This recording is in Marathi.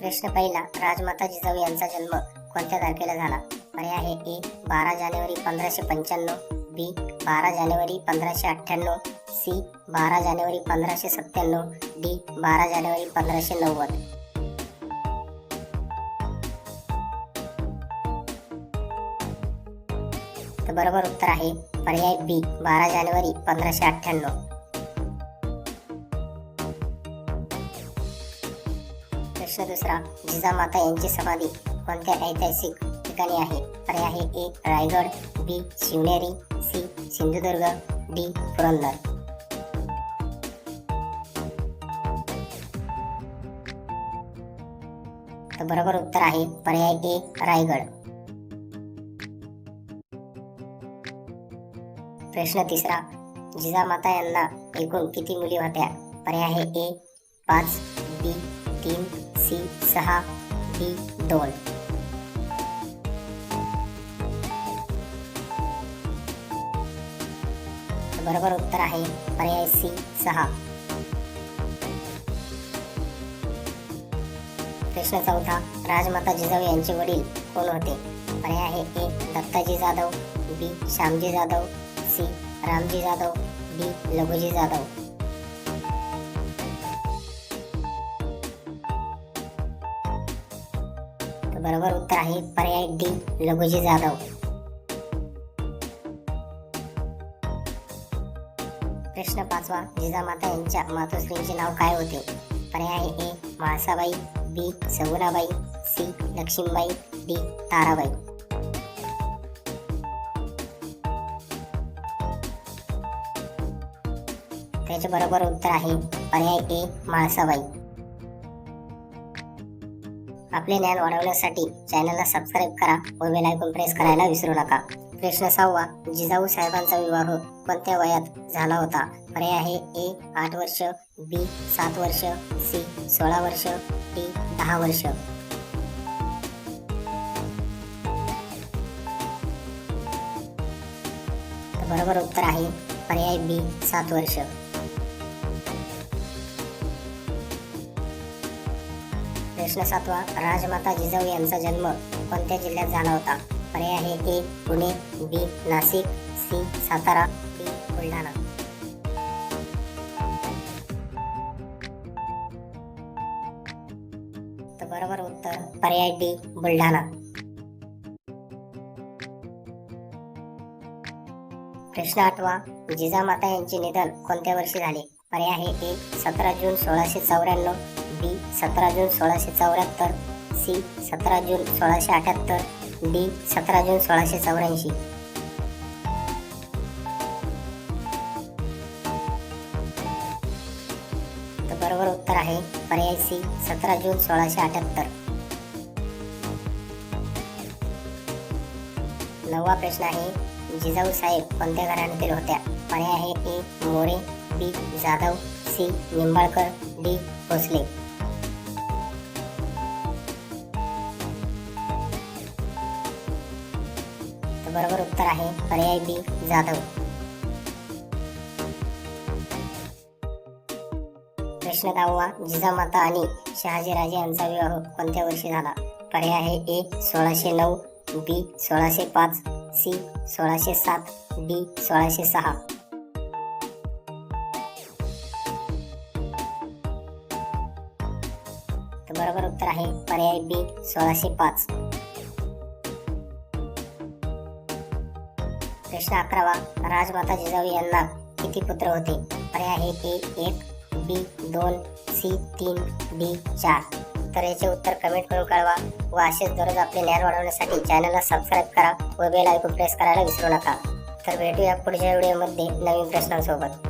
प्रश्न पहिला राजमाता जिजाऊ यांचा जन्म कोणत्या तारखेला झाला? पर्याय आहे ए बारा जानेवारी पंधराशे पंच्याण्णव बी बारा जानेवारी पंधराशे अठ्ठ्याण्णव सी बारा जानेवारी पंधराशे सत्त्याण्णव डी बारा जानेवारी पंधराशे नव्वद. तर बरोबर उत्तर आहे पर्याय बी बारा जानेवारी पंधराशे अठ्ठ्याण्णव. प्रश्न दुसरा जिजामाता यांची समाधी कोणत्या ऐतिहासिक ठिकाणी आहे? पर्याय आहे A Raigad B Shivneri C Sindhudurg D Purandar. तर बरोबर उत्तर आहे पर्याय ए रायगड. प्रश्न तिसरा जिजामाता यांना एकूण किती मुली होत्या? पर्याय आहे ए पाच बी तीन सी सहा डी दोन. बरोबर उत्तर आहे पर्याय सी सहा. प्रश्न चौथा राजमाता जिजाऊ यांचे वडील कोण होते? पर्याय आहे A Dattaji Jadhav B Shyamji Jadhav C Ramji Jadhav D Laghuji Jadhav. बरोबर उत्तर आहे पर्याय डी लघुजी जाधव. प्रश्न पाचवा जिजामाता यांच्या मातोश्रींचे नाव काय होते? पर्याय A Mhalsabai B Sagunabai C Lakshmibai D Tarabai. त्याचे बरोबर उत्तर आहे पर्याय ए म्हाळसाबाई आपले ज्ञान वाढवण्यासाठी चॅनलला सबस्क्राईब करा व बेल आयकॉन प्रेस करायला विसरू नका. प्रश्न सहावा जिजाऊ साहेबांचा विवाह कोणत्या वयात झाला होता? पर्याय आहे ए आठ वर्ष बी सात वर्ष सी सोळा वर्ष डी दहा वर्ष. बरोबर उत्तर आहे पर्याय बी सात वर्ष. प्रश्न सातवा राजमाता जिजाऊ यांचा जन्म कोणत्या जिल्ह्यात झाला होता? पर्याय आहे A Pune B Nashik C Satara D Buldhana. तर बरोबर उत्तर पर्याय डी बुलढाणा. प्रश्न आठवा जिजामाता यांचे निधन कोणत्या वर्षी झाले? पर्याय आहे ए सतरा जून सोळाशे चौऱ्याण्णव बी सतरा जून सोळाशे चौऱ्याहत्तर सी सतरा जून सोळाशे अठ्याहत्तर डी सतरा जून सोळाशे चौऱ्याऐंशी. तर बरोबर उत्तर आहे पर्याय सी सतरा जून सोळाशे अठ्याहत्तर. नववा प्रश्न आहे जिजाऊ साहेब कोणत्या घराण्यातील होत्या? पर्याय आहे A More B Jadhav C Nimbalkar D Bhosale. तर बरोबर उत्तर आहे पर्याय बी जाधव. प्रश्न दहावा जिजामाता आणि शहाजीराजे यांचा विवाह कोणत्या वर्षी झाला? पर्याय आहे ए सोळाशे नऊ बी सोळाशे पाच सी सोळाशे सात डी सोळाशे सहा. उत्तर आहे. पर्याय बी सोळाशे पाच. प्रश्न अकरावा. राजमाता जिजाऊ यांना किती पुत्र होते? पर्याय आहे ए एक बी दोन सी तीन डी चार. तर याचे उत्तर कमेंट करून कळवा व असेच दररोज आपले ज्ञान वाढवण्यासाठी चॅनलला सबस्क्राईब करा व बेल आयकॉन प्रेस करायला विसरू नका. तर भेटूया पुढच्या व्हिडिओमध्ये नवीन प्रश्नांसोबत.